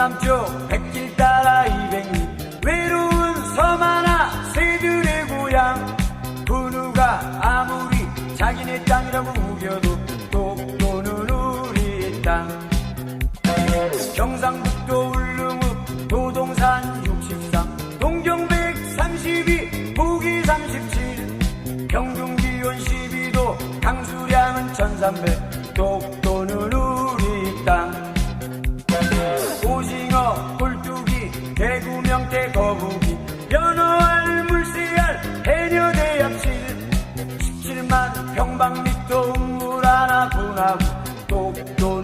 동남쪽 백길 따라 200리. 외로운 섬 하나 새들의 고향. 그 누가 아무리 자기네 땅이라고 우겨도 독도는 우리 땅. 경상북도 울릉읍 도동산 63 동경 132 북위 37 평균 기온 12도 강수량은 1300 독 명태, 거북이, 연어알, 물새알, 해녀, 대합실. 17만 평방미터 우물 하나 분하고 독도